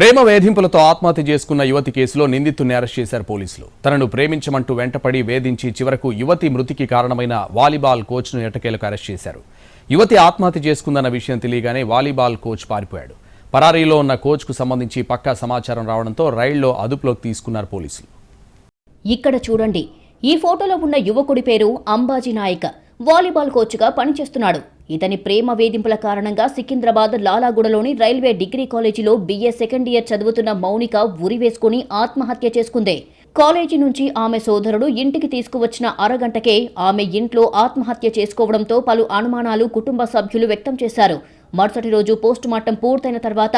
ప్రేమ వేధింపులతో ఆత్మహత్య చేసుకున్న యువతి కేసులో నిందితుడిని అరెస్ట్ చేశారు పోలీసులు. తనను ప్రేమించమంటూ వెంటపడి వేధించి చివరకు యువతి మృతికి కారణమైన వాలీబాల్ కోచ్ను ఎటకేలకు అరెస్ట్ చేశారు. యువతి ఆత్మహత్య చేసుకుందన్న విషయం తెలియగానే వాలీబాల్ కోచ్ పారిపోయాడు. పరారీలో ఉన్న కోచ్కు సంబంధించి పక్కా సమాచారం రావడంతో రైళ్ళో అదుపులోకి తీసుకున్నారు పోలీసులు. ఇక్కడ చూడండి. ఈ ఫోటోలో ఉన్న యువకుడి పేరు అంబాజీ నాయక్. వాలీబాల్ కోచ్గా పనిచేస్తున్నాడు. ఇతని ప్రేమ వేధింపుల కారణంగా సికింద్రాబాద్ లాలాగూడలోని రైల్వే డిగ్రీ కాలేజీలో బీఏ సెకండ్ ఇయర్ చదువుతున్న మౌనిక ఉరివేసుకుని ఆత్మహత్య చేసుకుంది. కాలేజీ నుంచి ఆమె సోదరుడు ఇంటికి తీసుకువచ్చిన అరగంటకే ఆమె ఇంట్లో ఆత్మహత్య చేసుకోవడంతో పలు అనుమానాలు కుటుంబ సభ్యులు వ్యక్తం చేశారు. మరుసటి రోజు పోస్టుమార్టం పూర్తయిన తర్వాత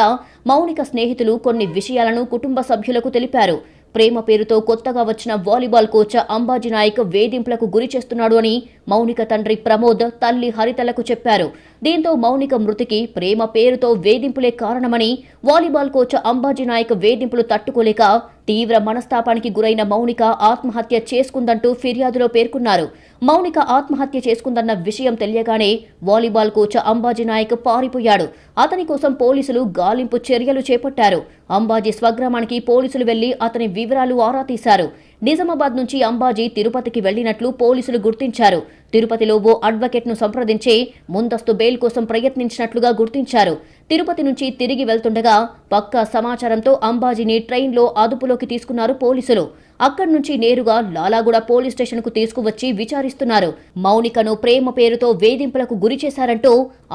మౌనిక స్నేహితులు కొన్ని విషయాలను కుటుంబ సభ్యులకు తెలిపారు. ప్రేమ పేరుతో కొత్తగా వచ్చిన వాలీబాల్ కోచ్ అంబాజీ నాయక్ వేధింపులకు గురి చేస్తున్నాడు అని మౌనిక తండ్రి ప్రమోద్ తల్లి హరితలకు చెప్పారు. దీంతో మౌనిక మృతికి ప్రేమ పేరుతో వేధింపులే కారణమని వాలీబాల్ కోచ్ అంబాజీ నాయక్ వేధింపులు తట్టుకోలేక తీవ్ర మనస్తాపానికి గురైన మౌనిక ఆత్మహత్య చేసుకుందంటూ ఫిర్యాదులో పేర్కొన్నారు. మౌనిక ఆత్మహత్య చేసుకుందన్న విషయం తెలియగానే వాలీబాల్ కోచ్ అంబాజీ నాయక్ పారిపోయాడు. అతని కోసం పోలీసులు గాలింపు చర్యలు చేపట్టారు. అంబాజీ స్వగ్రామానికి పోలీసులు వెళ్ళి అతని వివరాలు ఆరా తీశారు. నిజామాబాద్ నుంచి అంబాజీ తిరుపతికి వెళ్ళినట్లు పోలీసులు గుర్తించారు. తిరుపతిలో ఓ అడ్వకేట్ను సంప్రదించి ముందస్తు బెయిల్ కోసం ప్రయత్నించినట్లుగా గుర్తించారు. తిరుపతి నుంచి తిరిగి వెళ్తుండగా పక్కా సమాచారంతో అంబాజీని ట్రైన్లో అదుపులోకి తీసుకున్నారు పోలీసులు. అక్కడి నుంచి నేరుగా లాలాగూడ పోలీస్ స్టేషన్కు తీసుకువచ్చి విచారిస్తున్నారు. మౌనికను ప్రేమ పేరుతో వేధింపులకు గురి చేశారంటూ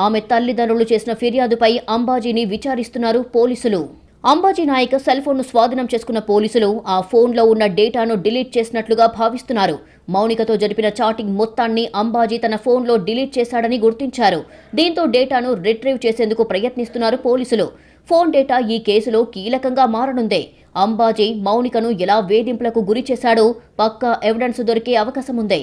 ఆమె తల్లిదండ్రులు చేసిన ఫిర్యాదుపై అంబాజీని విచారిస్తున్నారు పోలీసులు. అంబాజీ నాయక్ సెల్ ఫోన్ను స్వాధీనం చేసుకున్న పోలీసులు ఆ ఫోన్లో ఉన్న డేటాను డిలీట్ చేసినట్లుగా భావిస్తున్నారు. మౌనికతో జరిపిన చాటింగ్ మొత్తాన్ని అంబాజీ తన ఫోన్లో డిలీట్ చేశాడని గుర్తించారు. దీంతో డేటాను రిట్రీవ్ చేసేందుకు ప్రయత్నిస్తున్నారు పోలీసులు. ఫోన్ డేటా ఈ కేసులో కీలకంగా మారనుందే. అంబాజీ మౌనికను ఎలా వేధింపులకు గురి చేశాడో పక్కా ఎవిడెన్స్ దొరికే అవకాశం ఉంది